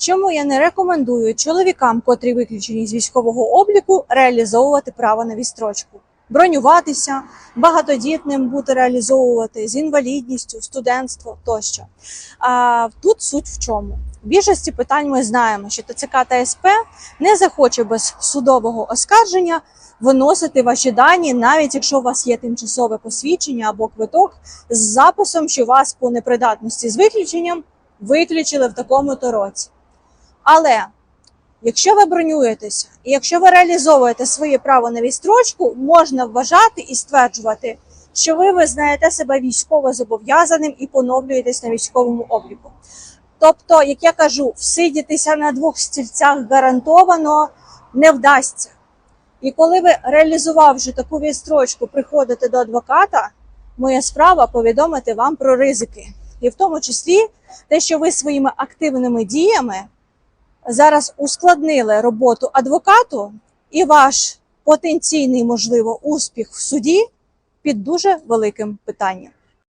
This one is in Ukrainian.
Чому я не рекомендую чоловікам, котрі виключені з військового обліку, реалізовувати право на відстрочку, бронюватися, багатодітним бути реалізовувати з інвалідністю, студентство тощо. А тут суть в чому? В більшості питань ми знаємо, що ТЦК та СП не захоче без судового оскарження виносити ваші дані, навіть якщо у вас є тимчасове посвідчення або квиток з записом, що вас по непридатності з виключенням виключили в такому-то році. Але якщо ви бронюєтеся, і якщо ви реалізовуєте своє право на відстрочку, можна вважати і стверджувати, що ви визнаєте себе військово зобов'язаним і поновлюєтесь на військовому обліку. Тобто, як я кажу, всидітися на двох стільцях гарантовано не вдасться. І коли ви, реалізувавши таку відстрочку, приходите до адвоката, моя справа повідомити вам про ризики. І в тому числі те, що ви своїми активними діями зараз ускладнили роботу адвокату і ваш потенційний, можливо, успіх в суді під дуже великим питанням.